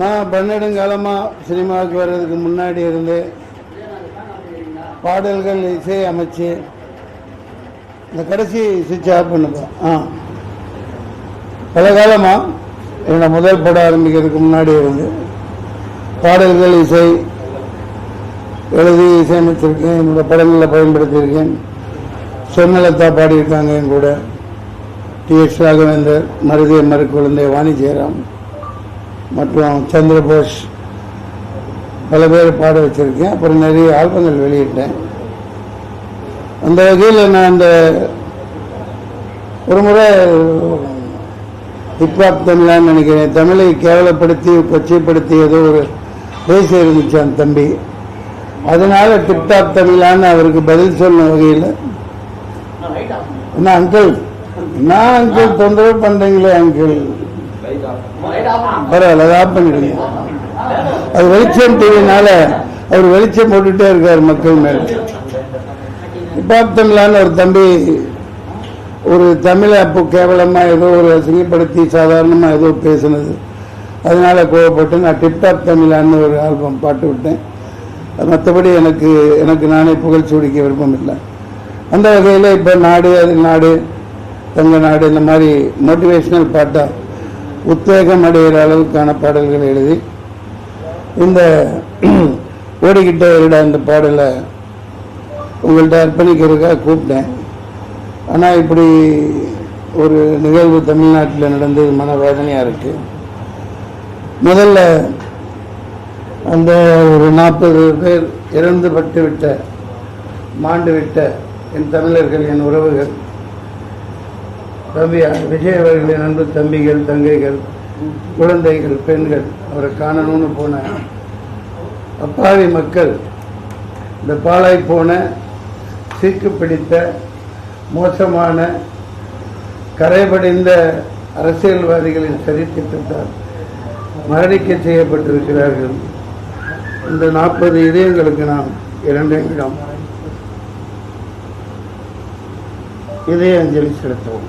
நான் பன்னெடுங்காலமாக சினிமாவுக்கு வர்றதுக்கு முன்னாடி இருந்து பாடல்கள் இசை அமைச்சு இந்த கடைசி சுவிட்ச் ஆஃப் பண்ணுப்பேன் ஆ. பல காலமாக என்னோட முதல் படம் ஆரம்பிக்கிறதுக்கு முன்னாடி இருந்து பாடல்கள் இசை எழுதி இசையமைச்சிருக்கேன் என்னோட படங்களில் பயன்படுத்தியிருக்கேன். சொன்னலத்தா பாடியிருக்காங்க என் கூட. டி எஸ் ராகவேந்தர் மருதிய மறு குழந்தை வாணி ஜெயராம் மற்றும் சந்திரபோஷ் பல பேர் பாட வச்சிருக்கேன். அப்புறம் நிறைய ஆல்பங்கள் வெளியிட்டேன். அந்த வகையில் நான் அந்த ஒரு முறை ஹிப்ஹாப் தமிழான்னு நினைக்கிறேன். தமிழை கேவலப்படுத்தி கொச்சைப்படுத்தி ஏதோ ஒரு பேசி இருந்துச்சு அந்த தம்பி. அதனால டிப்டாப் தமிழான்னு அவருக்கு பதில் சொன்ன வகையில் என்ன அங்கிள் நான் அங்கிள் தொந்தரவு பண்றீங்களே அங்கிள் பரவாயில்ல அதை ஆஃப் பண்ணிடுங்க. அது வெளிச்சம் டிவினால அவர் வெளிச்சம் போட்டுட்டே இருக்கார் மக்கள் மேல. ஹிப்ஹாப் தமிழான்னு ஒரு தம்பி ஒரு தமிழை அப்போ கேவலமா ஏதோ ஒரு அசிங்கப்படுத்தி சாதாரணமா ஏதோ பேசுனது. அதனால கோவப்பட்டு நான் டிப்டாப் தமிழான்னு ஒரு ஆல்பம் பாட்டு விட்டேன். மற்றபடி எனக்கு எனக்கு நானே புகழ் சூடிக்க விருப்பம் இல்லை. அந்த வகையில் இப்போ நாடு அது நாடு தங்க நாடு இந்த மாதிரி மோட்டிவேஷனல் பாட்டாக உத்வேகம் அடைகிற அளவுக்கான பாடல்கள் எழுதி இந்த ஓடிக்கிட்டே இருட அந்த பாடலை உங்கள்கிட்ட அர்ப்பணிக்கிறதுக்காக கூப்பிட்டேன். ஆனால் இப்படி ஒரு நிகழ்வு தமிழ்நாட்டில் நடந்தது மனவேதனையாக இருக்கு. முதல்ல அந்த ஒரு நாற்பது பேர் இறந்து பட்டு விட்ட மாண்டு விட்ட என் தமிழர்கள் என் உறவுகள் தம்பி விஜய் அவர்களின் அன்பு தம்பிகள் தங்கைகள் குழந்தைகள் பெண்கள் அவரை காணணும்னு போன அப்பாவி மக்கள் இந்த பாலாய் போன சீக்கு பிடித்த மோசமான கரைபடிந்த அரசியல்வாதிகளின் சரித்திட்டத்தால் மரணிக்க செய்யப்பட்டிருக்கிறார்கள். இந்த நாற்பது இதயங்களுக்கு நாம் இரண்டு இடம் இதய அஞ்சலி செலுத்துவோம்.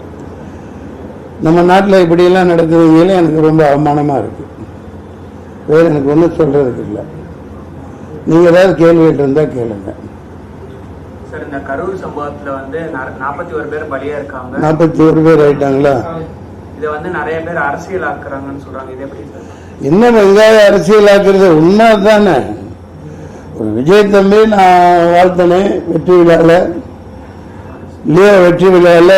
நம்ம நாட்டில் இப்படியெல்லாம் நடக்குதுங்களே எனக்கு ரொம்ப அவமானமாக இருக்கு. வேறு எனக்கு ஒன்றும் சொல்கிறதுக்கு இல்லை. நீங்கள் ஏதாவது கேள்விகள் இருந்தால் கேளுங்க. சார் இந்த கரூர் சம்பவத்துல வந்து நாற்பத்தி ஒரு பேர் பலியா இருக்காங்க. நாற்பத்தி ஒரு பேர் ஆயிட்டாங்களா? இதை வந்து நிறைய பேர் அரசியல் ஆக்குறாங்கன்னு சொல்றாங்க. இது எப்படி சார்? என்ன வெங்காய அரசியலாக்குறது? உண்மை தானே ஒரு விஜய் தம்பி நான் வாழ்த்தனேன் வெற்றி விழாவில் லியோ வெற்றி விழாவில்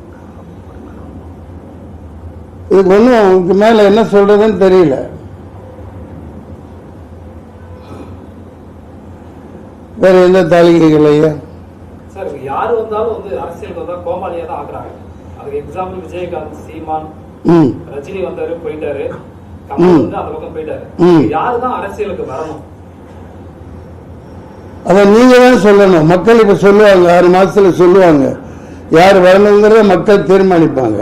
இதுக்கு ஒன்றும் இதுக்கு மேல என்ன சொல்றதுன்னு தெரியல. வேற எந்த தாளிகைகள் ஐயா சார் யாரு வந்தாலும் வந்து அரசியலுக்கு வந்தா கோமாளியா தான் ஆக்குறாங்க. அதுக்கு எக்ஸாம்பிள் விஜயகாந்த் சீமான் ரஜினி வந்தாரு போயிட்டாரு. கமல் வந்து அந்த பக்கம் போயிட்டாரு. யாரு தான் அரசியலுக்கு வரணும்? அதை நீங்க தான் சொல்லணும். மக்கள் இப்ப சொல்லுவாங்க ஆறு மாசத்துல சொல்லுவாங்க. யார் வரணுங்கிறத மக்கள் தீர்மானிப்பாங்க.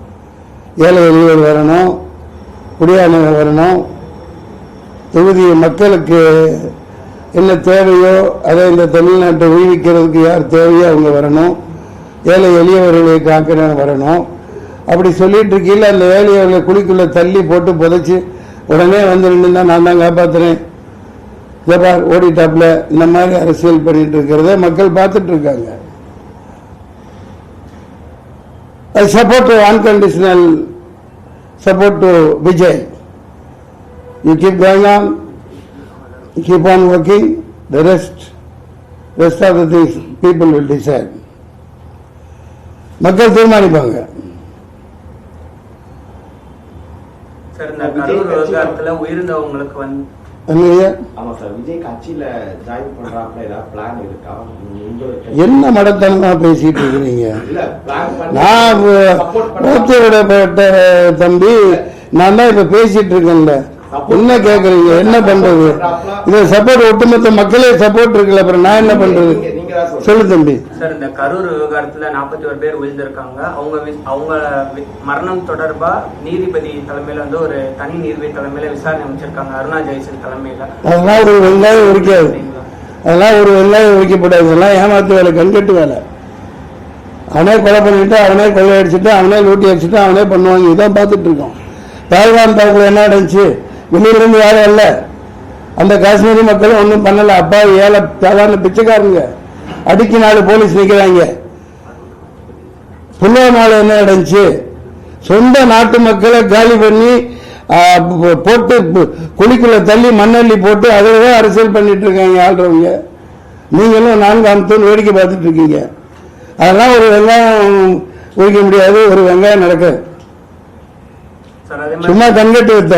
ஏழை எளியவர் வரணும் குடியானவர் வரணும். தொகுதி மக்களுக்கு என்ன தேவையோ அதை இந்த தமிழ்நாட்டை உய்விக்கிறதுக்கு யார் தேவையோ அவங்க வரணும். ஏழை எளியவர்களை காக்கிறவங்க வரணும். அப்படி சொல்லிட்டு இருக்கையில் அந்த ஏழையவர்களை குழிக்குள்ளே தள்ளி போட்டு புதைச்சி உடனே வந்து நின்று நான் தான் காப்பாத்துறேன். பார் ஓடிட்டாப்பில் இந்த மாதிரி அரசியல் பண்ணிட்டு இருக்கிறத மக்கள் பார்த்துட்டு இருக்காங்க. I support to unconditional support to Vijay. You keep going on, you keep on working, the rest, rest of the things people will decide. மக்கள் தீர்மானிப்பாங்க சார் இந்த கரூர் விவகாரத்துல உயிர்ந்தவங்களுக்கு வந்து என்ன மடத்தனமா பேசிட்டு இருக்கிறீங்க? நான் சப்போர்ட் மூத்து விடப்பட்ட தம்பி நான் தான் இப்ப பேசிட்டு இருக்கேன்ல. என்ன கேக்குறீங்க? என்ன பண்றது? இத சப்போர்ட் ஒட்டுமொத்த மக்களே சப்போர்ட் இருக்குல்ல அப்புறம் நான் என்ன பண்றது. சொல்லு தம்பி. சார் இந்த கரூர் விவகாரத்துல நாற்பத்தி ஒரு பேர் உயிர்ந்திருக்காங்க. அவங்க அவங்க மரணம் தொடர்பா நீதிபதி தலைமையில வந்து ஒரு தனி நீதிபதி தலைமையில விசாரணை அமைச்சிருக்காங்க. அருணா ஜெயசன் தலைமையில. அதெல்லாம் ஒரு வெங்காயம் உரிக்காது அதெல்லாம் ஒரு வெங்காயம் உரிக்கப்படாது இதெல்லாம் ஏமாத்து வேலை கண்கட்டு வேலை. அவனே கொலை பண்ணிட்டு அவனே கொள்ளை அடிச்சுட்டு அவனே லூட்டி அடிச்சுட்டு அவனே பண்ணுவாங்க. இதான் பார்த்துட்டு இருக்கோம் தாய்வான் தாக்குல என்ன நடந்துச்சு? வெளியிலிருந்து யாரும் இல்ல. அந்த காஷ்மீரி மக்களும் ஒன்றும் பண்ணல. அப்பா ஏழை சாதாரண பிச்சைக்காரங்க. அடிக்கு நாலு போலீஸ் நிக்கிறாங்க. புல்வாமால என்ன நடந்துச்சு? சொந்த நாட்டு மக்களை காலி பண்ணி போட்டு குழிக்குள்ள தள்ளி மண்ணள்ளி போட்டு அதில் தான் அரசியல் பண்ணிட்டு இருக்காங்க ஆள்றவங்க. நீங்களும் நான்கு அமுத்தம் வேடிக்கை பார்த்துட்டு இருக்கீங்க. அதெல்லாம் ஒரு வெங்காயம் உரிக்க முடியாது ஒரு வெங்காயம் அதே சும்மா கண்கட்டு வைத்த.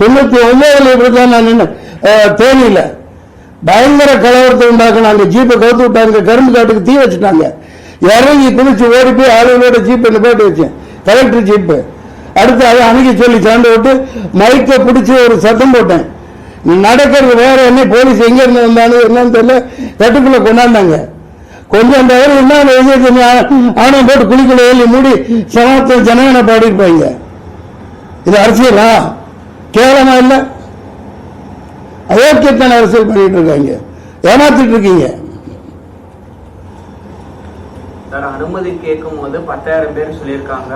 தொண்ணூத்தி ஒன்பதுல இப்படிதான் நான் நின்று தேனியில பயங்கர கலவரத்தை உண்டாக்கணும் அங்க ஜீப்பை கவுத்து விட்டாங்க. கரும்பு காட்டுக்கு தீ வச்சுட்டாங்க. இறங்கி குளிச்சு ஓடி போய் ஆளுநரோட ஜீப் என்ன போட்டு வச்சேன். கலெக்டர் ஜீப்பு அடுத்து அதை அணுகி சொல்லி சாண்டு விட்டு மைக்கை பிடிச்சி ஒரு சத்தம் போட்டேன். நடக்கிறது வேற என்ன? போலீஸ் எங்க இருந்து வந்தாலும் என்னன்னு தெரியல. கட்டுக்குள்ள கொண்டாந்தாங்க. கொஞ்சம் தவிர என்ன ஆணையம் போட்டு குளிக்குள்ள எழுதி மூடி சமத்துவ ஜனகனை பாடியிருப்பாங்க இது அரசியலா? கேவலமா இல்ல? அயோக்கியத்தான அரசியல் பண்ணிட்டு இருக்காங்க. ஏமாத்திட்டு இருக்கீங்க. அனுமதி கேட்கும் போது பத்தாயிரம் பேர் சொல்லியிருக்காங்க.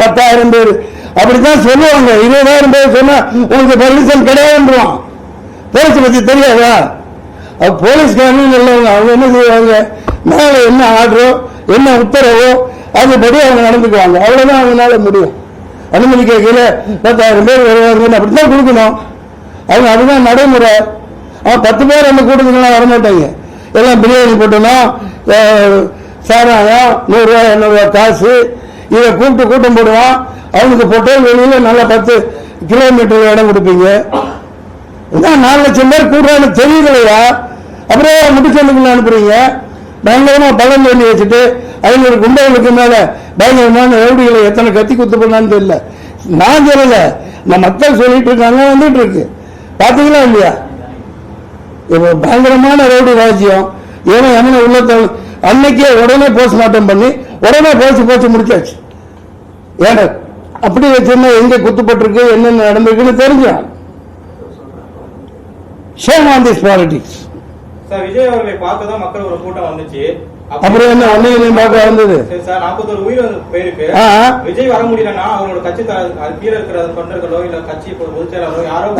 பத்தாயிரம் பேர். அப்படித்தான் சொல்லுவாங்க. இருபதாயிரம் பேர் சொன்னா உங்களுக்கு பர்மிஷன் கிடையாதுன்றான் போலீஸ் பத்தி தெரியாதா? போலீஸ்காரனும் நல்லவங்க. அவங்க என்ன செய்வாங்க? மேல என்ன ஆர்டரோ என்ன உத்தரவோ அதுபடி அவங்க நடந்துக்குவாங்க. அவ்வளவுதான் அவங்களால முடியும். அனுமதி கேட்கல. பத்தாயிரம் பேர் வருவாங்க அப்படித்தான் கொடுக்கணும். அவங்க அதுதான் நடைமுறை. அவன் பத்து பேர் அந்த கூட்டத்துக்குலாம் வரமாட்டாங்க. எல்லாம் பிரியாணி போட்டணும் சாராயம் நூறுரூவா இரநூறுவா காசு. இதை கூப்பிட்டு கூட்டம் போடுவான். அவனுக்கு போட்டு வெளியில் நல்லா பத்து கிலோமீட்டர் இடம் கொடுப்பீங்க. இதான் நாலு லட்சம் பேர் கூடுறான்னு தெரியலையா? அப்புறம் முடிச்சலுக்குள்ள அனுப்புறீங்க. பயங்கரமா பழம் பண்ணி வச்சுட்டு ஐநூறு குண்டர்களுக்கு மேலே பயங்கரமான ரவுடிகளை எத்தனை கத்தி குத்து பண்ணான்னு தெரியல. நான் சொல்லல. இந்த மக்கள் சொல்லிட்டு இருக்காங்க வந்துட்டு இருக்கு. பாத்தீங்களா இல்லையா? இப்போ பயங்கரமான ரவுடி ராஜ்யம். ஏன்னா எமனை உள்ள அன்னைக்கே உடனே போஸ்ட்மார்ட்டம் பண்ணி உடனே போச்சு போச்சு முடிச்சாச்சு. ஏன்னா அப்படி வச்சிருந்தா எங்க குத்துப்பட்டிருக்கு என்னென்ன நடந்திருக்குன்னு தெரிஞ்சான் shame on this politics sir Vijay அவர்களை பார்க்க தான் மக்கள் ஒரு கூட்டம் வந்துச்சு. அப்ப- அப்புறம் என்ன ஒன்னையும் பார்க்க வந்தது? சரி நாற்பத்தொரு உயிர் போயிருக்கு. விஜய் வர முடியலன்னா அவங்களோட கட்சி கீழே இருக்கிற தொண்டர்களோ இல்ல கட்சி பொதுச் செயலாளரோ யாரோ.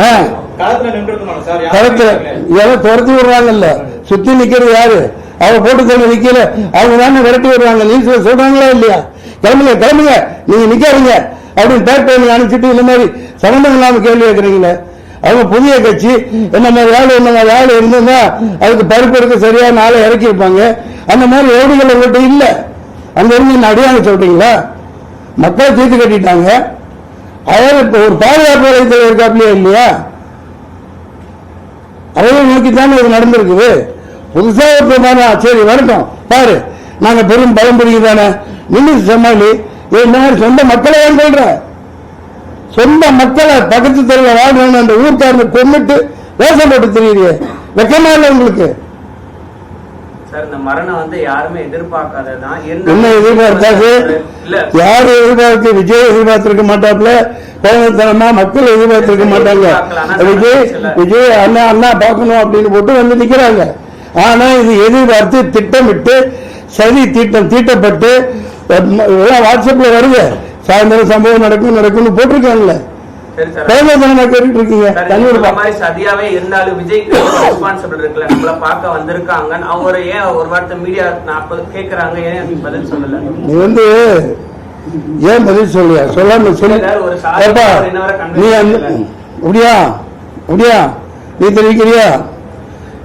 களத்துல நின்று இருக்கணும் சார் இல்லைங்களே. யாரோ துரத்தி விடுறாங்கல்ல. சுத்தி நிக்கிறது யாரு? அவ போட்டு தள்ளி நிக்கல. அவங்க தானே விரட்டி விடுறாங்க. நியூஸ்ல சொல்றாங்களா இல்லையா? கிளம்புங்க கிளம்புங்க. நீங்க நிக்காதீங்க. அப்படின்னு பேக் பண்ணி அனுப்பிச்சிட்டு இந்த மாதிரி சம்பந்தம் இல்லாம கேள்வி கேட்கறீங்களே. அவங்க புதிய கட்சி என்ன மாதிரி ஆளு என்ன மாதிரி ஆளு அதுக்கு பருப்பு எடுக்க சரியான ஆளை இறக்கியிருப்பாங்க. அந்த மாதிரி ஓடிகள் உங்கள்கிட்ட இல்லை. அங்க இருந்து என்ன அடியாங்க சொல்றீங்களா? மக்களை தீர்த்து கட்டிட்டாங்க. அவர் இப்போ ஒரு பாதுகாப்பு வலயத்தில் இருக்காப்லையா இல்லையா? அவரை நோக்கி தானே இது நடந்திருக்குது. புதுசாக ஒரு சரி வரட்டும். பாரு நாங்கள் பெரும் பலம் பிடிக்கும் தானே. நின்று சமாளி இது இந்த மாதிரி சொந்த மக்களை ஏன் சொல்கிறேன் சொந்த மக்களை பக்கத்து தெருவில் வாழ்றவங்க அந்த ஊர்க்காரனை கொண்டுட்டு வேஷம் போட்டு தெரியுது. வெக்கமா இல்லை உங்களுக்கு? சார் என்ன எதிர்பார்த்தாரு யாரு எதிர்பார்த்து? விஜய் எதிர்பார்த்திருக்க மாட்டாப்ல கோபத்தனமா மக்கள் எதிர்பார்த்திருக்க மாட்டாங்க. விஜய் விஜய் அண்ணா அண்ணா பார்க்கணும் அப்படின்னு போட்டு வந்து நிக்கிறாங்க. ஆனா இது எதிர்பார்த்து திட்டமிட்டு சதி தீட்டம் தீட்டப்பட்டு வாட்ஸ்அப்ல வருது. சாயந்தரம் சம்பவம் நடக்கும் நடக்கும்னு போட்டிருக்காங்கல்ல. சதியாவே இருந்தாலும் விஜய்க்கு ரெஸ்பான்சிபிள் இருக்குல்ல. நம்மள பார்க்க வந்திருக்காங்கன்னு அவங்க ஏன் ஒரு வார்த்தை மீடியா நாற்பது கேக்குறாங்க? ஏன் பதில் சொல்லல? நீ வந்து ஏன் பதில் சொல்லியா சொல்லாம சொல்லு நீ. அப்படியா அப்படியா நீ தெரிவிக்கிறியா?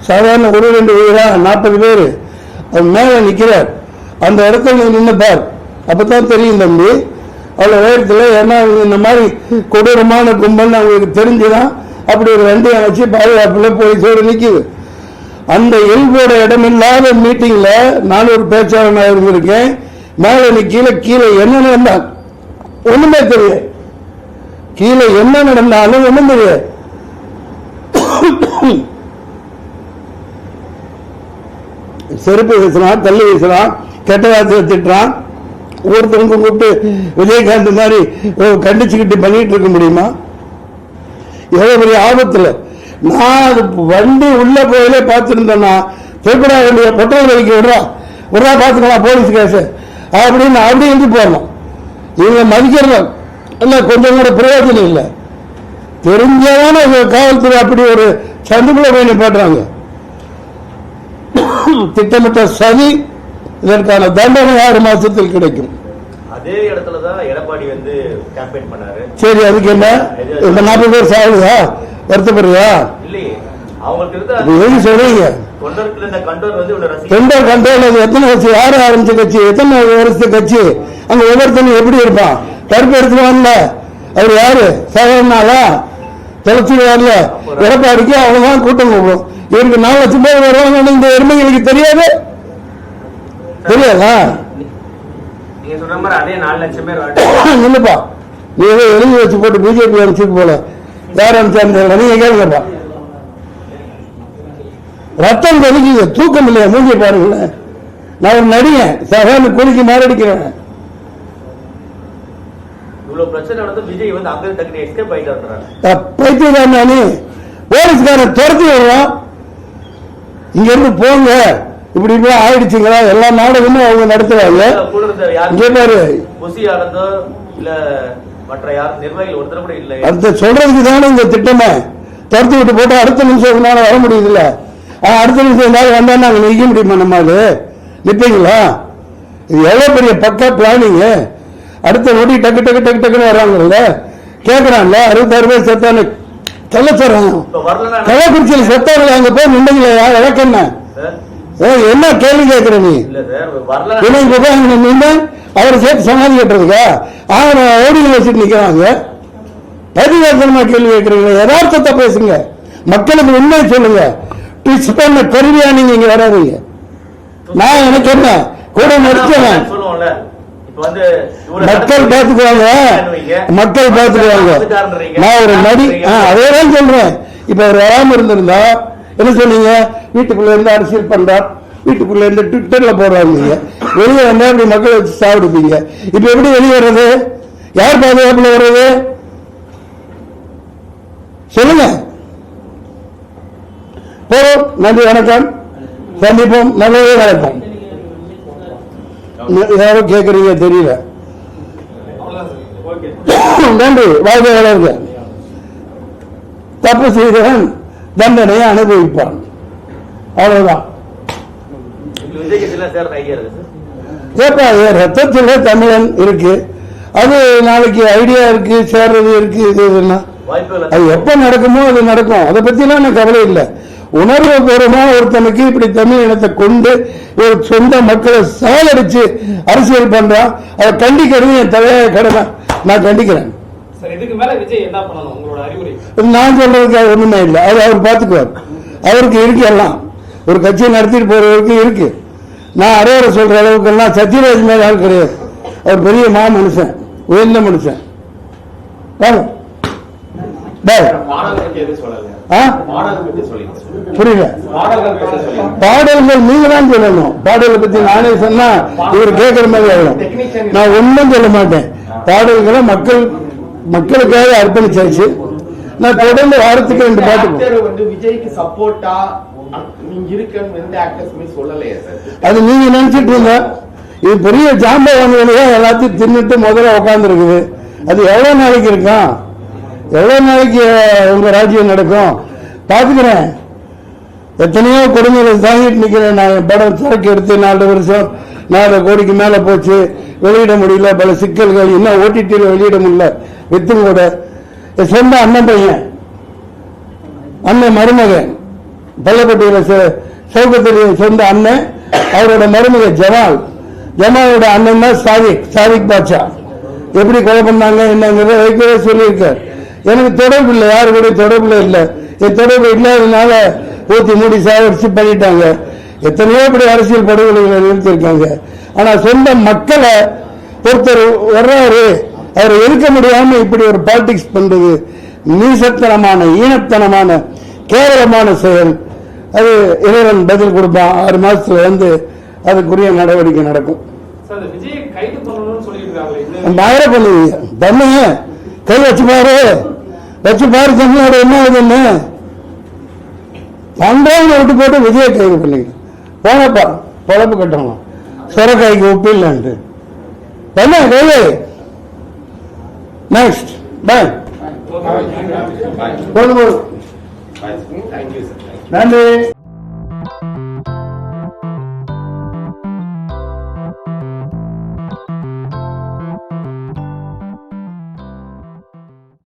சாதாரண ஒரு ரெண்டு பேரா நாற்பது பேர். மேல நிக்கிறார் அந்த இடத்துல நீ நின்னு பார். அப்பதான் தெரியும் தம்பி அவ்வளோ நேரத்தில் ஏன்னா இந்த மாதிரி கொடூரமான கும்பல் அவங்களுக்கு தெரிஞ்சுதான் அப்படி ஒரு வண்டியை வச்சு போய் போலீஸோடு நிற்கிது அந்த இயல்போட இடமில்லாத மீட்டிங்கில் நான் ஒரு பேச்சாளனாக இருந்திருக்கேன். மேலே நீ கீழே கீழே என்ன நடந்தான் ஒன்றுமே தெரியாது கீழே என்ன நடந்தாலும் ஒன்றும் தெரியாது செருப்பு வீசுறான் தள்ளி வீசுறான் கெட்ட வார்த்தை திட்டுறான். ஒருத்தருக்கும் கூப்பிட்டு விஜயகாந்த் மாதிரி கண்டிச்சுக்கிட்டு பண்ணிட்டு இருக்க முடியுமா? எவ்வளவு பெரிய ஆபத்துல. நான் அது வண்டி உள்ள போயிலே பார்த்துருந்தேன்னா திருப்படா வண்டிய பெட்ரோல் வைக்க விடுறா. விடுறா பார்த்துக்கலாம் போலீஸ் கேஸ். அப்படின்னு அப்படி இருந்து போடலாம் இவங்க மதிக்கிறத இல்லை கொஞ்சம் கூட பிரயோஜனம் இல்லை. தெரிஞ்சதான காவல்துறை அப்படி ஒரு சந்துக்குள்ள போய் நிப்பாட்டுறாங்க. திட்டமிட்ட சதி இதற்கான தண்டனை ஆறு மாசத்தில் கிடைக்கும். அதே இடத்துல தான் எடப்பாடி வந்து கேம்பெயின் பண்ணாரு. சரி அதுக்கு என்ன? இந்த நாற்பது பேர் சாகுதா? வருத்தப்படுறியா? இல்லையே. அவங்களுக்கு சொல்றீங்க? அது எத்தனை கட்சி? யாரு ஆரம்பிச்ச கட்சி எத்தனை வருஷத்து கட்சி? அங்க ஒவ்வொருத்தனும் எப்படி இருப்பான்? கருப்பு எடுத்துட்டு வரல அவர் யாரு? சாதாரணாளா தொலைச்சி வரல எடப்பாடிக்கு அவ்வளவுதான் கூட்டம் போகும் இவருக்கு நாலு லட்சம் பேர் வருவாங்கன்னு இந்த எருமைகளுக்கு தெரியாது? தெரியாதா? நீங்க சொல்ற மாதிரி அதே நாலு லட்சம் பேர் நீ ஏதோ எழுதி வச்சு போட்டு பிஜேபி அனுப்பிச்சு போல. யார் அனுப்பிச்சாரு நீங்க கேளுங்கப்பா. ரத்தம் கொதிக்குது. தூக்கம் இல்லையா? மூஞ்சி பாருங்களேன். நான் ஒரு நடிகன். சகான்னு குலுக்கி மாரடிக்கிறேன். பைத்தியதான் நானு. போலீஸ்காரன் துரத்தி விடுறான். இங்க இருந்து போங்க. இப்படி இப்படி ஆயிடுச்சுங்களா? எல்லா நாடகமும் அவங்க நடத்துவாங்க இங்க பாரு. அடுத்த சொல்றதுக்கு தானே இந்த திட்டமே. துரத்தி விட்டு போட்டு அடுத்த நிமிஷம் நாள் வர முடியுதுல்ல. அடுத்த நிமிஷம் ஏதாவது வந்தா நாங்க நிக்க முடியுமா நம்ம அது நிப்பீங்களா? இது எவ்வளவு பெரிய பக்கா பிளானிங் அடுத்த நொடி டக்கு டக்கு டக்கு டக்குன்னு வர்றாங்கல்ல. கேக்குறான்ல அறுபத்தாறு பேர் செத்தானு சொல்ல சொல்றாங்க கள்ளக்குறிச்சியில் செத்தார்கள் அங்க போய் நின்றீங்களா விளக்கண்ண சார் என்ன கேள்வி கேட்கிற நீ? இல்ல சார் வரல இவன் இப்ப போய் அங்க நின்று அவரை சேர்த்து சமாதி கட்டுறதுக்கா? அவனை ஓடியில் வச்சுட்டு நிக்கிறாங்க பதிவேசனமா கேள்வி கேட்கறீங்க யதார்த்தத்தை பேசுங்க. மக்களுக்கு உண்மை சொல்லுங்க. ட்விஸ்ட் பண்ண கருவியா நீங்க இங்க வராதீங்க. நான் எனக்கு என்ன? கூட முடிச்சவன் மக்கள் பார்த்துக்குவாங்க. மக்கள் பார்த்துக்குவாங்க. நான் ஒரு நடி ஆ, அதேதான் சொல்றேன். இப்ப அவர் வராம இருந்திருந்தா என்ன சொன்னீங்க? வீட்டுக்குள்ள இருந்து அரசியல் பண்றார் வீட்டுக்குள்ள இருந்து ட்விட்டர்ல போடுறாங்க வெளியே வந்தா அப்படி மக்களை வச்சு சாப்பிடுப்பீங்க இப்ப எப்படி வெளியே வர்றது? யார் பாதுகாப்புல வர்றது? சொல்லுங்க. போறோம். நன்றி வணக்கம். சந்திப்போம். நல்லதே நடக்கும். யாரோ கேட்கறீங்க தெரியல. நன்றி. வாழ்க்கை தப்பு செய்தவன் தண்டனையை அனுபவிப்பான் அவ்வளவுதான். ரத்தத்தில் என் தமிழன் இருக்கு. அது நாளைக்கு ஐடியா இருக்கு சேர்றது இருக்கு இது இதுன்னா. அது எப்ப நடக்குமோ அது நடக்கும். அதை பத்திலாம் எனக்கு கவலை இல்லை. உணர்வு பூர்வமா ஒருத்தனுக்கு இப்படி தமிழ் இனத்தை கொண்டு ஒரு சொந்த மக்களை சாலடிச்சு அரசியல் பண்றான். அதை கண்டிக்கிறது என் தலைய கடமை. நான் கண்டிக்கிறேன். நான் சொல்றதுக்கு ஒண்ணுமே இல்லை. அது அவர் பார்த்துக்குவார் அவருக்கு இருக்கு எல்லாம். ஒரு கட்சியை நடத்திட்டு போறவருக்கு இருக்கு. நான் அரையரை சொல்ற அளவுக்கு எல்லாம் சத்யராஜ் மேல ஆள் கிடையாது. அவர் பெரிய மா மனுஷன். உயர்ந்த மனுஷன் புரியல. பாடல்கள் நீங்க தான் சொல்லணும். பாடலை பத்தி நானே சொன்னா இவர் கேட்கிற மாதிரி ஆயிடும். நான் ஒண்ணும் சொல்ல மாட்டேன். பாடல்களை மக்கள் மக்களுக்காக அர்ப்பணிச்சாச்சு. நான் தொடர்ந்து வாரத்துக்கு ரெண்டு பாட்டு வந்து விஜய்க்கு சப்போர்ட்டா அது நீங்க நினைச்சிட்டு இருந்த இது பெரிய ஜாம்பவான்களே எல்லாத்தையும் தின்னுட்டு முதல்ல உட்கார்ந்து இருக்குது அது எவ்வளவு நாளைக்கு இருக்கும்? எவ்வளவு நாளைக்கு உங்க ராஜ்யம் நடக்கும்? பாத்துக்கிறேன் எத்தனையோ கொடுமைகளை தாங்கிட்டு நிக்கிறேன். நான் படம் சரக்கு எடுத்து நாலு வருஷம் நாலு கோடிக்கு மேல போச்சு. வெளியிட முடியல. பல சிக்கல்கள். இன்னும் ஓடிடியில் வெளியிட முடியல. வித்தும் கூட என் சொந்த அண்ணன் பையன். அண்ணன் மருமகன். பள்ளப்பட்டியில் சௌகத்துடைய சொந்த அண்ணன். அவரோட மருமக ஜமால். ஜமாலோட அண்ணன் தான் சாதிக் சாதிக் பாட்சா எப்படி கொலை பண்ணாங்க என்னங்கிறத வைக்கவே சொல்லியிருக்கார். எனக்கு தொடர்பு இல்லை யாரு கூட தொடர்புல இல்லை. என் தொடர்பு இல்லாததுனால ஊத்தி மூடி சாவடிச்சு பண்ணிட்டாங்க. எத்தனையோ இப்படி அரசியல் படுகொலைகளை நிறுத்தியிருக்காங்க. ஆனா சொந்த மக்களை ஒருத்தர் வர்றாரு அவரை எதிர்க்க முடியாம இப்படி ஒரு பாலிடிக்ஸ் பண்றது நீசத்தனமான ஈனத்தனமான கேவலமான செயல். அது இறைவன் பதில் கொடுப்பான். ஆறு மாசத்துல வந்து அதுக்குரிய நடவடிக்கை நடக்கும். மாயிர பண்ணுவீங்க பண்ணுங்க கை வச்சு பாரு. வச்சு பாரு தமிழ்நாடு என்ன? ஆகுதுன்னு பண்றவங்க விட்டு போட்டு விஜய கைது பண்ணீங்க போனப்பா பொழப்பு கட்டணும். சுரக்காய்க்கு உப்பு இல்லைன்ட்டு. என்ன கைது. Next bye okay bye